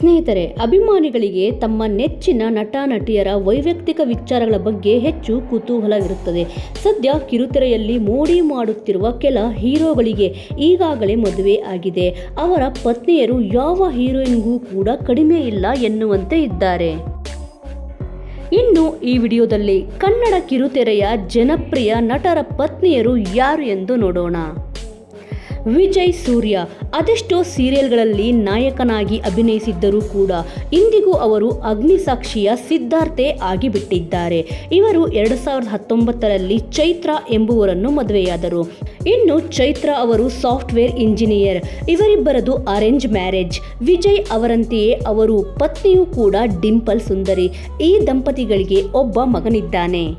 ಸ್ನೇಹಿತರೆ, ಅಭಿಮಾನಿಗಳಿಗೆ ತಮ್ಮ ನೆಚ್ಚಿನ ನಟ ನಟಿಯರ ವೈಯಕ್ತಿಕ ವಿಚಾರಗಳ ಬಗ್ಗೆ ಹೆಚ್ಚು ಕುತೂಹಲವಿರುತ್ತದೆ. ಸದ್ಯ ಕಿರುತೆರೆಯಲ್ಲಿ ಮೋಡಿ ಮಾಡುತ್ತಿರುವ ಕೆಲ ಹೀರೋಗಳಿಗೆ ಈಗಾಗಲೇ ಮದುವೆ ಆಗಿದೆ. ಅವರ ಪತ್ನಿಯರು ಯಾವ ಹೀರೋಯಿನ್ಗೂ ಕೂಡ ಕಡಿಮೆ ಇಲ್ಲ ಎನ್ನುವಂತೆ ಇದ್ದಾರೆ. ಇನ್ನು ಈ ವಿಡಿಯೋದಲ್ಲಿ ಕನ್ನಡ ಕಿರುತೆರೆಯ ಜನಪ್ರಿಯ ನಟರ ಪತ್ನಿಯರು ಯಾರು ಎಂದು ನೋಡೋಣ. ವಿಜಯ್ ಸೂರ್ಯ. ಅದೆಷ್ಟೋ ಸೀರಿಯಲ್ಗಳಲ್ಲಿ ನಾಯಕನಾಗಿ ಅಭಿನಯಿಸಿದ್ದರೂ ಕೂಡ ಇಂದಿಗೂ ಅವರು ಅಗ್ನಿಸಾಕ್ಷಿಯ ಸಿದ್ಧಾರ್ಥೆ ಆಗಿಬಿಟ್ಟಿದ್ದಾರೆ. ಇವರು ಎರಡು ಸಾವಿರದ ಹತ್ತೊಂಬತ್ತರಲ್ಲಿ ಚೈತ್ರ ಎಂಬುವರನ್ನು ಮದುವೆಯಾದರು. ಇನ್ನು ಚೈತ್ರ ಅವರು ಸಾಫ್ಟ್ವೇರ್ ಇಂಜಿನಿಯರ್. ಇವರಿಬ್ಬರದು ಅರೇಂಜ್ ಮ್ಯಾರೇಜ್. ವಿಜಯ್ ಅವರಂತೆಯೇ ಅವರು ಪತ್ನಿಯೂ ಕೂಡ ಡಿಂಪಲ್ ಸುಂದರಿ. ಈ ದಂಪತಿಗಳಿಗೆ ಒಬ್ಬ ಮಗನಿದ್ದಾನೆ.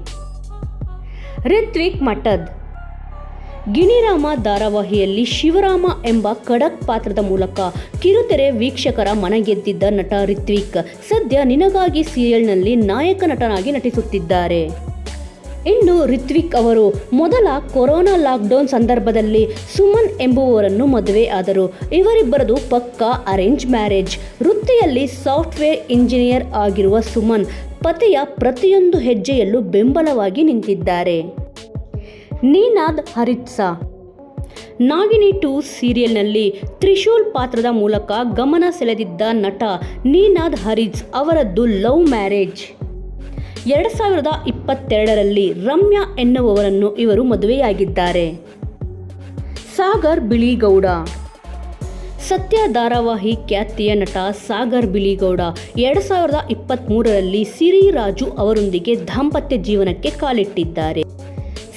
ಋತ್ವಿಕ್ ಮಠದ್. ಗಿಣಿರಾಮ ಧಾರಾವಾಹಿಯಲ್ಲಿ ಶಿವರಾಮ ಎಂಬ ಖಡಕ್ ಪಾತ್ರದ ಮೂಲಕ ಕಿರುತೆರೆ ವೀಕ್ಷಕರ ಮನಗೆದ್ದಿದ್ದ ನಟ ರಿತ್ವಿಕ್, ಸದ್ಯ ನಿನಗಾಗಿ ಸೀರಿಯಲ್ನಲ್ಲಿ ನಾಯಕ ನಟನಾಗಿ ನಟಿಸುತ್ತಿದ್ದಾರೆ. ಇನ್ನು ರಿತ್ವಿಕ್ ಅವರು ಮೊದಲ ಕೊರೋನಾ ಲಾಕ್ಡೌನ್ ಸಂದರ್ಭದಲ್ಲಿ ಸುಮನ್ ಎಂಬುವವರನ್ನು ಮದುವೆ ಆದರು. ಇವರಿಬ್ಬರದು ಪಕ್ಕಾ ಅರೇಂಜ್ ಮ್ಯಾರೇಜ್. ವೃತ್ತಿಯಲ್ಲಿ ಸಾಫ್ಟ್ವೇರ್ ಇಂಜಿನಿಯರ್ ಆಗಿರುವ ಸುಮನ್, ಪತಿಯ ಪ್ರತಿಯೊಂದು ಹೆಜ್ಜೆಯಲ್ಲೂ ಬೆಂಬಲವಾಗಿ ನಿಂತಿದ್ದಾರೆ. ನೀನಾದ್ ಹರಿತ್ಸಾ. ನಾಗಿನಿ ಟು ಸೀರಿಯಲ್ನಲ್ಲಿ ತ್ರಿಶೂಲ್ ಪಾತ್ರದ ಮೂಲಕ ಗಮನ ಸೆಳೆದಿದ್ದ ನಟ ನೀನಾದ್ ಹರಿಜ್ ಅವರದ್ದು ಲವ್ ಮ್ಯಾರೇಜ್. ಎರಡು ಸಾವಿರದ ಇಪ್ಪತ್ತೆರಡರಲ್ಲಿ ರಮ್ಯಾ ಎನ್ನುವವರನ್ನು ಇವರು ಮದುವೆಯಾಗಿದ್ದಾರೆ. ಸಾಗರ್ ಬಿಳಿಗೌಡ. ಸತ್ಯ ಧಾರಾವಾಹಿ ಖ್ಯಾತಿಯ ನಟ ಸಾಗರ್ ಬಿಳಿಗೌಡ ಎರಡು ಸಾವಿರದ ಇಪ್ಪತ್ತ್ಮೂರರಲ್ಲಿ ಸಿರಿ ರಾಜು ಅವರೊಂದಿಗೆ ದಾಂಪತ್ಯ ಜೀವನಕ್ಕೆ ಕಾಲಿಟ್ಟಿದ್ದಾರೆ.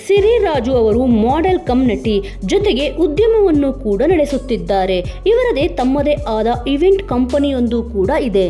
ಸಿರಿ ರಾಜು ಅವರು ಮಾಡೆಲ್ ಕಮ್ ನಟಿ ಜೊತೆಗೆ ಉದ್ಯಮವನ್ನು ಕೂಡ ನಡೆಸುತ್ತಿದ್ದಾರೆ. ಇವರದೇ ತಮ್ಮದೇ ಆದ ಇವೆಂಟ್ ಕಂಪನಿಯೊಂದು ಕೂಡ ಇದೆ.